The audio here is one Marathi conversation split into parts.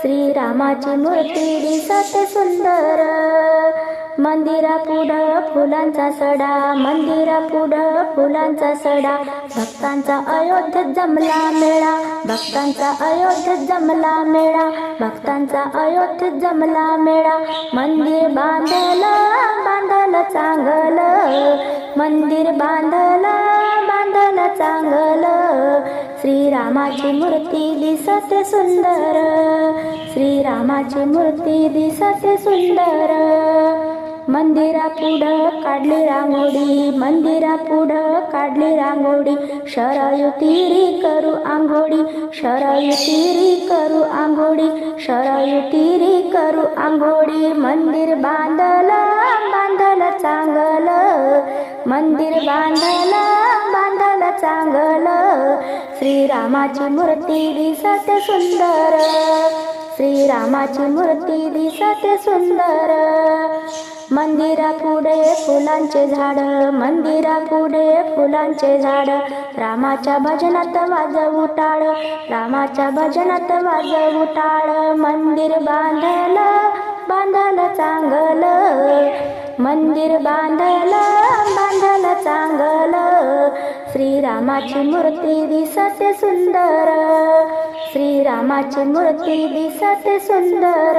श्रीरामाची मूर्ती दिसत सुंदर. मंदिरा पुढं फुलांचा सडा मंदिरा पुढं फुलांचा सडा. भक्तांचा अयोध्या जमला मेळा भक्तांचा अयोध्या जमला मेळा. भक्तांचा अयोध्या जमला मेळा. मंदिर बांधलं बांधलं चांगलं. मंदिर बांधलं बांधलं चांगलं. श्रीरामाची मूर्ती दिसते सुंदर. श्रीरामाची मूर्ती दिसते सुंदर. मंदिरा पुढं काढली रांगोळी मंदिरा पुढं काढली रांगोळी. शरयुतीरी तिरी करू आंघोळी शरयुतीरी तिरी करू आंघोळी. शरयुतीरी तिरी करू आंघोळी. मंदिर बांधलं बांधलं चांगलं. मंदिर बांधलं बांधलं चांगलं. श्रीरामाची मूर्ती दिसते सुंदर. श्रीरामाची मूर्ती दिसते सुंदर. मंदिरा पुढे फुलांचे झाड मंदिरा पुढे फुलांचे झाड. रामाच्या भजनात वाजवू उटाळ रामाच्या भजनात वाजवू उटाळ मंदिर बांधल बांधल चांगलं. मंदिर बांधल बांधल चांगल. श्रीरामाची मूर्ती दिसते सुंदर. श्रीरामाची मूर्ती दिसते सुंदर.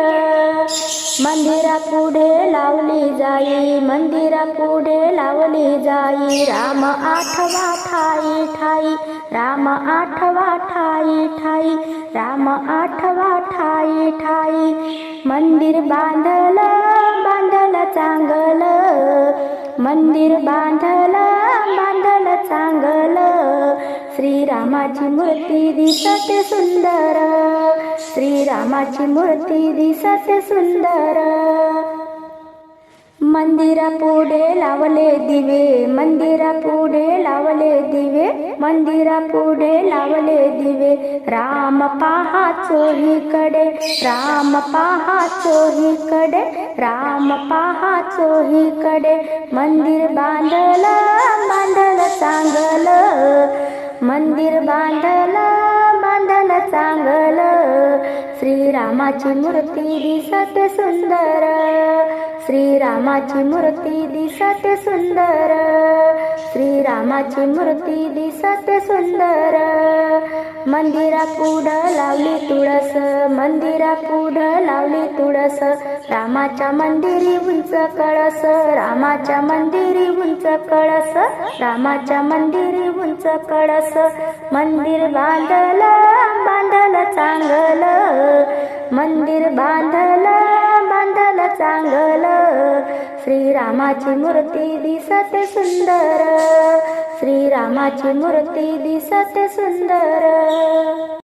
मंदिरा पुढे लावली जाई मंदिरा पुढे लावली जाई. राम आठवा ठाई ठाई. राम आठवा ठाई ठाई. राम आठवा ठाई ठाई. मंदिर बांधलं बांधलं चांगलं. मंदिर बांधलं सांगल. चांगलं श्रीरामाची मूर्ती दिसते सुंदर. श्रीरामाची मूर्ती दिसते सुंदर. मंदिरा पुढे लावले दिवे मंदिरा पुढे लावले दिवे मंदिरा पुढे लावले दिवे. राम पहा चोहीकडे राम पहा चोहीकडे राम पहा चोहीकडे मंदिर बांधलं बांधलं चांगलं. मंदिर बांधलं बांधलं चांगलं. श्रीरामाची मूर्ती दिसते सुंदर. श्रीरामाची मूर्ती दिसते सुंदर. श्रीरामाची मूर्ती दिसते सुंदर. मंदिरा पुढं लावली तुळस मंदिरा पुढं लावली तुळस. रामाच्या मंदिरी उंच कळस रामाच्या मंदिरी उंच कळस. रामाच्या मंदिरी उंच कळस. मंदिर बांधलं बांधलं चांगलं. मंदिर बांधलं बांधलं चांगलं. श्रीरामाची मूर्ती दिसते सुंदर. श्रीरामाची मूर्ती दिसते सुंदर.